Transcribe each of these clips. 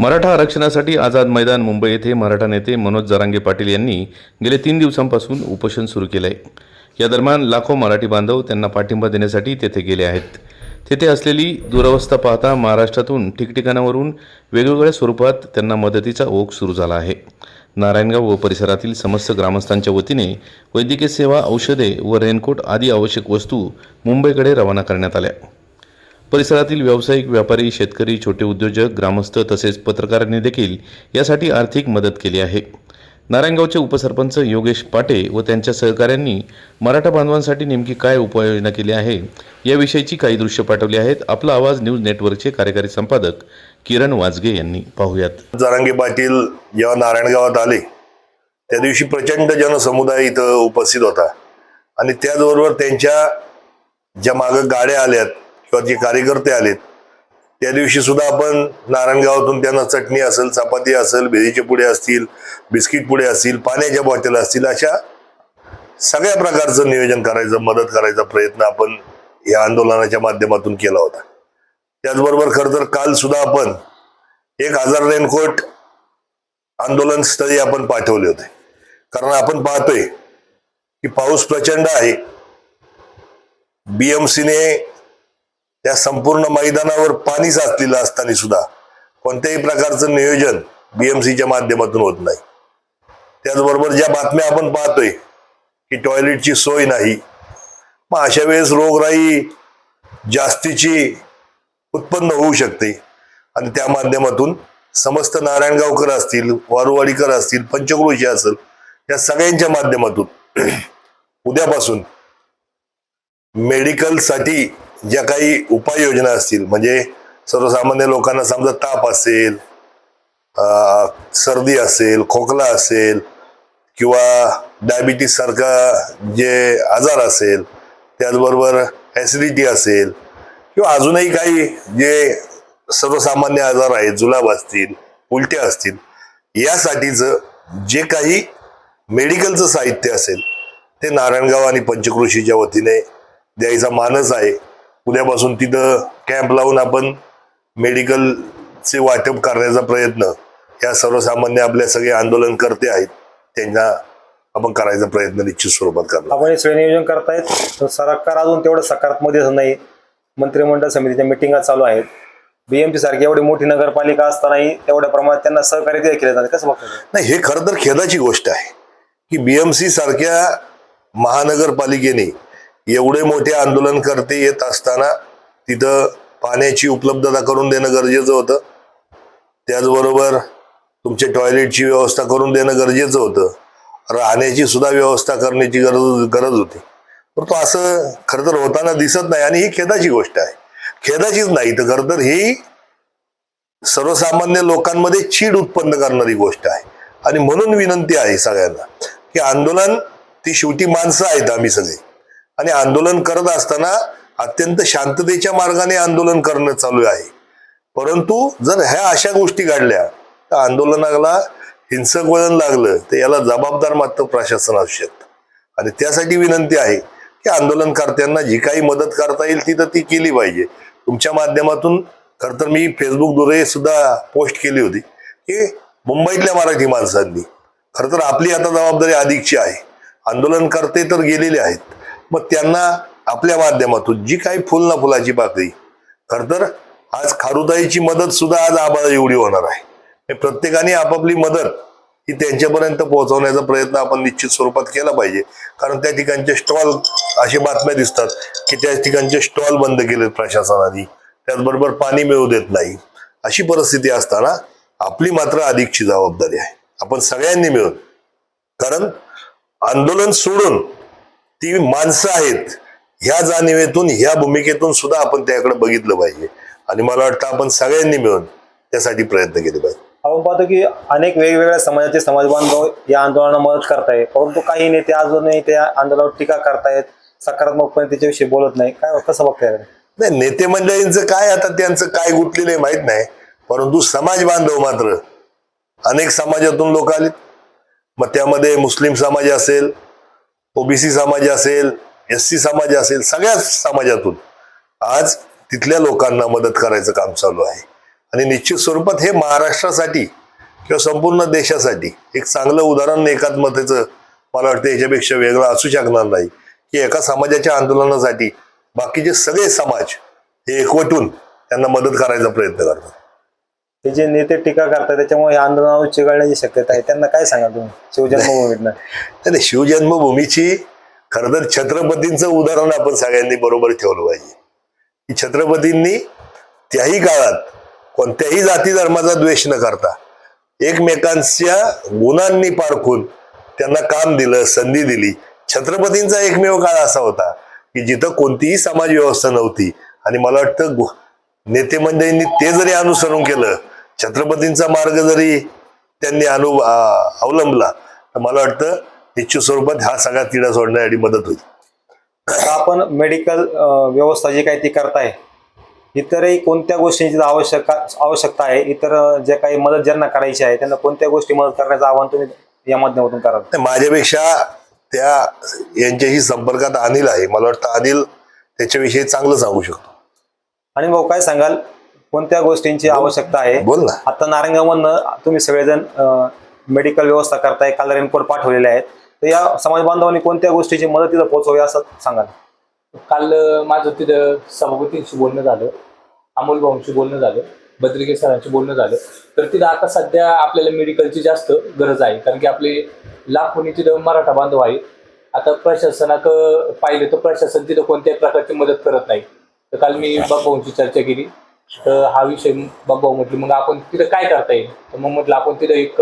मराठा आरक्षणासाठी आझाद मैदान मुंबई येथे मराठा नेते मनोज जरांगे पाटील यांनी गेले तीन दिवसांपासून उपोषण सुरू केलं आहे या दरम्यान लाखो मराठी बांधव त्यांना पाठिंबा देण्यासाठी तेथे गेले आहेत. तेथे असलेली दुरवस्था पाहता महाराष्ट्रातून ठिकठिकाणावरून वेगवेगळ्या स्वरूपात त्यांना मदतीचा ओघ सुरू झाला आहे. नारायणगाव व परिसरातील समस्त ग्रामस्थांच्या वतीने वैद्यकीय सेवा औषधे व रेनकोट आदी आवश्यक वस्तू मुंबईकडे रवाना करण्यात आल्या. परिसरातील व्यावसायिक व्यापारी शेतकरी छोटे उद्योजक ग्रामस्थ तसेच पत्रकारांनी देखील यासाठी आर्थिक मदत केली आहे. नारायणगावचे उपसरपंच योगेश पाटे व त्यांच्या सहकाऱ्यांनी मराठा बांधवांसाठी नेमकी काय उपाययोजना केली आहे याविषयीची काही दृश्य पाठवली आहेत. आपला आवाज न्यूज नेटवर्कचे कार्यकारी संपादक किरण वाजगे यांनी पाहूयात. जरांगे पाटील जेव्हा नारायणगावात आले. त्या दिवशी प्रचंड जनसमुदाय इथं उपस्थित होता. आणि त्याचबरोबर त्यांच्या ज्या मागं गाड्या आल्यात किंवा जे कार्यकर्ते आलेत त्या दिवशी सुद्धा आपण नारायणगावातून त्यांना चटणी असेल चपाती असेल भेदीचे पुढे असतील बिस्किट पुढे असतील पाण्याच्या बॉटल असतील अशा सगळ्या प्रकारचं नियोजन करायचं मदत करायचा प्रयत्न आपण या आंदोलनाच्या माध्यमातून केला होता. त्याचबरोबर खरं तर काल सुद्धा आपण एक हजार रेनकोट आंदोलन स्थळी आपण पाठवले होते. कारण आपण पाहतोय की पाऊस प्रचंड आहे. बीएमसीने त्या संपूर्ण मैदानावर पाणी साचलेलं असताना सुद्धा कोणत्याही प्रकारचं नियोजन बीएमसीच्या माध्यमातून होत नाही. त्याचबरोबर ज्या बातम्या आपण पाहतोय की टॉयलेटची सोय नाही मग अशा वेळेस रोगराई जास्तीची उत्पन्न होऊ शकते आणि त्या माध्यमातून समस्त नारायणगावकर असतील वारुवाडीकर असतील पंचक्रोशी असेल या सगळ्यांच्या माध्यमातून उद्यापासून मेडिकलसाठी ज्या काही उपाययोजना असतील म्हणजे सर्वसामान्य लोकांना समजा ताप असेल सर्दी असेल खोकला असेल किंवा डायबिटीस सारखा जे आजार असेल त्याचबरोबर ॲसिडिटी असेल किंवा अजूनही काही जे सर्वसामान्य आजार आहेत जुलाब असतील उलट्या असतील यासाठीचं जे काही मेडिकलचं साहित्य असेल ते नारायणगाव आणि पंचकृषीच्या वतीने द्यायचा मानस आहे. उद्यापासून तिथं कॅम्प लावून आपण मेडिकलचे वाटप करण्याचा प्रयत्न या सर्वसामान्य आपल्या सगळे आंदोलनकर्ते आहेत त्यांना आपण करायचा प्रयत्न निश्चित स्वरूपात करणार. आपण हे नियोजन करतायत तर सरकार अजून तेवढं सकारात्मक दिसत नाही. मंत्रिमंडळ समितीच्या मिटिंगा चालू आहेत. बीएमपी सारखी एवढी मोठी नगरपालिका असतानाही तेवढ्या प्रमाणात त्यांना सहकार्य केलं जातं कसं बघतो नाही हे खरं तर खेदाची गोष्ट आहे की बीएमसी सारख्या महानगरपालिकेने एवढे मोठे आंदोलन करते येत असताना तिथं पाण्याची उपलब्धता करून देणं गरजेचं होतं. त्याचबरोबर तुमच्या टॉयलेटची व्यवस्था करून देणं गरजेचं होतं. राहण्याची सुद्धा व्यवस्था करण्याची गरज गरज होती. परंतु असं खरं तर होताना दिसत नाही आणि ही खेदाची गोष्ट आहे. खेदाचीच नाही तर खरं तर ही सर्वसामान्य लोकांमध्ये चीड उत्पन्न करणारी गोष्ट आहे. आणि म्हणून विनंती आहे सगळ्यांना की आंदोलन ती शेवटी माणसं आहेत आम्ही सगळी. आणि आंदोलन करत असताना अत्यंत शांततेच्या मार्गाने आंदोलन करणं चालू आहे. परंतु जर ह्या अशा गोष्टी घडल्या तर आंदोलनाला हिंसक वळण लागलं तर याला जबाबदार मात्र प्रशासन असू शकतं आणि त्यासाठी विनंती आहे की आंदोलनकर्त्यांना जी काही मदत करता येईल ती तर ती केली पाहिजे. तुमच्या माध्यमातून खरं तर मी फेसबुकद्वारे सुद्धा पोस्ट केली होती की मुंबईतल्या मराठी माणसांनी खरं तर आपली आता जबाबदारी अधिकची आहे. आंदोलनकर्ते तर गेलेले आहेत. मग त्यांना आपल्या माध्यमातून जी काही फुल ना फुलाची पाकळी खर तर आज खारुताईची मदत सुद्धा आज आबाळ एवढी होणार आहे. प्रत्येकाने आपापली मदत ही त्यांच्यापर्यंत पोहोचवण्याचा प्रयत्न आपण निश्चित स्वरूपात केला पाहिजे. कारण त्या ठिकाणचे स्टॉल अशी बातम्या दिसतात की त्या ठिकाणचे स्टॉल बंद केलेत प्रशासनाने. त्याचबरोबर पाणी मिळू देत नाही. अशी परिस्थिती असताना आपली मात्र अधिकची जबाबदारी आहे. आपण सगळ्यांनी मिळून कारण आंदोलन सोडून ती माणसं आहेत. ह्या जाणीवेतून ह्या भूमिकेतून सुद्धा आपण त्याकडे बघितलं पाहिजे. आणि मला वाटतं आपण सगळ्यांनी मिळून त्यासाठी प्रयत्न केले पाहिजे. आपण पाहतो की अनेक वेगवेगळ्या समाजाचे समाज बांधव या आंदोलनाला मदत करतायत. परंतु काही नेते अजूनही त्या आंदोलनावर टीका करतायत. सकारात्मकपणे त्याच्याविषयी बोलत नाही. काय कसं बघताय नाही नेते मंडळींचं काय आता त्यांचं काय गुंतलेलं आहे माहीत नाही. परंतु समाज बांधव मात्र अनेक समाजातून लोक आले मग त्यामध्ये मुस्लिम समाज असेल ओबीसी समाज असेल एस सी समाज असेल सगळ्याच समाजातून आज तिथल्या लोकांना मदत करायचं काम चालू आहे. आणि निश्चित स्वरूपात हे महाराष्ट्रासाठी किंवा संपूर्ण देशासाठी एक चांगलं उदाहरण एकात्मतेचं मला वाटतं याच्यापेक्षा वेगळं असू शकणार नाही. की एका समाजाच्या आंदोलनासाठी बाकीचे सगळे समाज हे एकवटून त्यांना मदत करायचा प्रयत्न करतात. ते जे नेते टीका करतात त्याच्यामुळे या आंदोलनावर चिघळण्याची शक्यता आहे. त्यांना काय सांगा तुम्ही? शिवजन्मभूमीतनं. नाही शिवजन्मभूमीची खरं तर छत्रपतींचं उदाहरण आपण सगळ्यांनी बरोबर ठेवलं पाहिजे. की छत्रपतींनी त्याही काळात कोणत्याही जाती धर्माचा द्वेष न करता एकमेकांच्या गुणांनी पारखून त्यांना काम दिलं संधी दिली. छत्रपतींचा एकमेव काळ असा होता की जिथं कोणतीही समाज व्यवस्था नव्हती. आणि मला वाटतं गु- नेते मंडळींनी ते जरी अनुसरण केलं छत्रपतींचा मार्ग जरी त्यांनी अनु अवलंबला तर मला वाटतं निश्चित स्वरूपात हा सगळा तिढा सोडण्यासाठी मदत होईल. आपण मेडिकल व्यवस्था जी काही ती करताय इतरही कोणत्या गोष्टींची आवश्यक आवश्यकता आहे? इतर जे काही मदत ज्यांना करायची आहे त्यांना कोणत्या गोष्टी मदत करण्याचं आवाहन तुम्ही या माध्यमातून कराल? नाही, माझ्यापेक्षा त्या यांच्याशी संपर्कात अनिल आहे. मला वाटतं अनिल त्याच्याविषयी चांगलं सांगू शकतो. आणि भाऊ काय सांगाल? कोणत्या गोष्टींची आवश्यकता आहे? बोल ना. आता नारायणगावमधनं तुम्ही सगळेजण मेडिकल व्यवस्था करताय काल रेनकोट पाठवलेले आहेत. तर या समाज बांधवांनी कोणत्या गोष्टीची मदत तिथं पोहोचवावी असं सांगाल? काल माझं तिथं सभापतींशी बोलणं झालं अमोल भाऊंशी बोलणं झालं बद्रिके सरांशी बोलणं झालं. तर तिथं आता सध्या आपल्याला मेडिकलची जास्त गरज आहे कारण की आपले लाखोनी तिथं मराठा बांधव आहेत. आता प्रशासनाक पाहिलं तर प्रशासन तिथं कोणत्याही प्रकारची मदत करत नाही. तर काल मी बाबांची चर्चा केली. तर हा विषय बाबा म्हटलं मग आपण तिथं काय करता येईल? तर मग म्हटलं आपण तिथं एक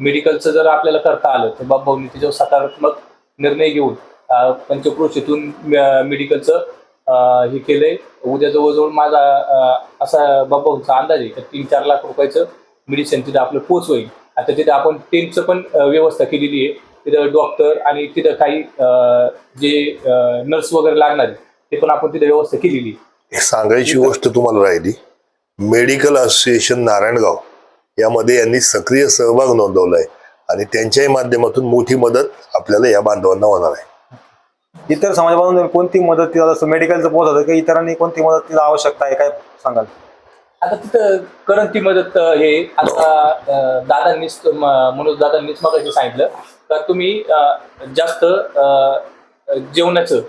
मेडिकलचं जर आपल्याला करता आलं तर बाबांनी तिच्यावर सकारात्मक निर्णय घेऊन पंचक्रोशीतून मेडिकलचं हे केलंय. उद्या जवळजवळ माझा असा बाबांचा अंदाज आहे तर तीन चार लाख रुपयाचं मेडिसिन तिथं आपलं पोच होईल आता तिथं आपण टेंटचं पण व्यवस्था केलेली आहे. तिथं डॉक्टर आणि तिथं काही जे नर्स वगैरे लागणार आहे, ते पण आपण तिथं व्यवस्था केलेली आहे. एक सांगायची गोष्ट तुम्हाला राहिली. मेडिकल असोसिएशन नारायणगाव यामध्ये यांनी सक्रिय सहभाग नोंदवलाय आणि त्यांच्याही माध्यमातून मोठी मदत आपल्याला या बांधवांना होणार आहे. इतर समाज बांधवांनी कोणती मदत जसं मेडिकलचं पोहोचत की इतरांनी कोणती मदत तिला आवश्यकता आहे काय सांगाल? आता तिथं करंटी मदत अं, हे आता दादांनीच मनोज दादांनीच मग सांगितलं. तर तुम्ही जास्त जेवणाचं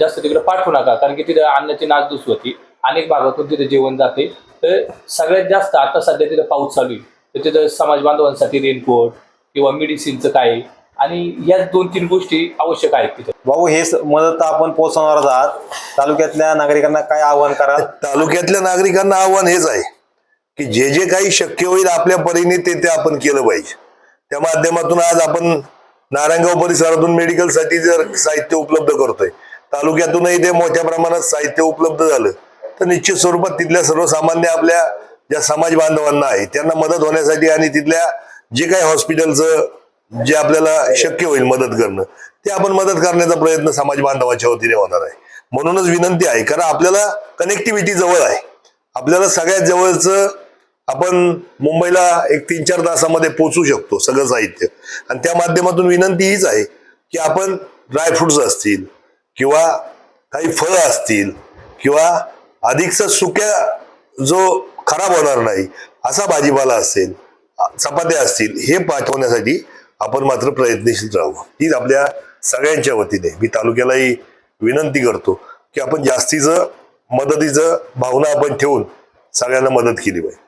जास्त तिकडे पाठवू नका कारण की तिथं अन्नाची नासधूस होती. अनेक भागातून तिथे जेवण जाते. तर सगळ्यात जास्त आता सध्या तिथं पाऊस चालू आहे. तर तिथं समाज बांधवांसाठी रेनकोट किंवा मेडिसिनचं काय आणि या दोन तीन गोष्टी आवश्यक आहेत तिथं. भाऊ हे मदत आपण पोहोचवणार आहात. तालुक्यातल्या नागरिकांना काय आवाहन कराल? तालुक्यातल्या नागरिकांना आव्हान हेच आहे की जे जे काही शक्य होईल आपल्या परीने ते ते आपण केलं पाहिजे. त्या माध्यमातून आज आपण नारायणगाव परिसरातून मेडिकलसाठी जर साहित्य उपलब्ध करतोय तालुक्यातूनही ते मोठ्या प्रमाणात साहित्य उपलब्ध झालं. तर निश्चित स्वरूपात तिथल्या सर्वसामान्य आपल्या ज्या समाज बांधवांना आहे त्यांना मदत होण्यासाठी आणि तिथल्या जे काही हॉस्पिटलचं जे आपल्याला शक्य होईल मदत करणं ते आपण मदत करण्याचा प्रयत्न समाज बांधवाच्या वतीने होणार आहे. म्हणूनच विनंती आहे कारण आपल्याला कनेक्टिव्हिटी जवळ आहे. आपल्याला सगळ्यात जवळचं आपण मुंबईला एक तीन चार तासामध्ये पोचू शकतो सगळं साहित्य. आणि त्या माध्यमातून विनंती हीच आहे की आपण ड्रायफ्रुट्स असतील किंवा काही फळं असतील किंवा अधिकचा सुक्या जो खराब होणार नाही असा भाजीपाला असेल चपात्या असतील हे पाठवण्यासाठी आपण मात्र प्रयत्नशील राहू हीच आपल्या सगळ्यांच्या वतीने मी तालुक्यालाही विनंती करतो की आपण जास्तीचं मदतीचं भावना आपण ठेवून सगळ्यांना मदत केली पाहिजे.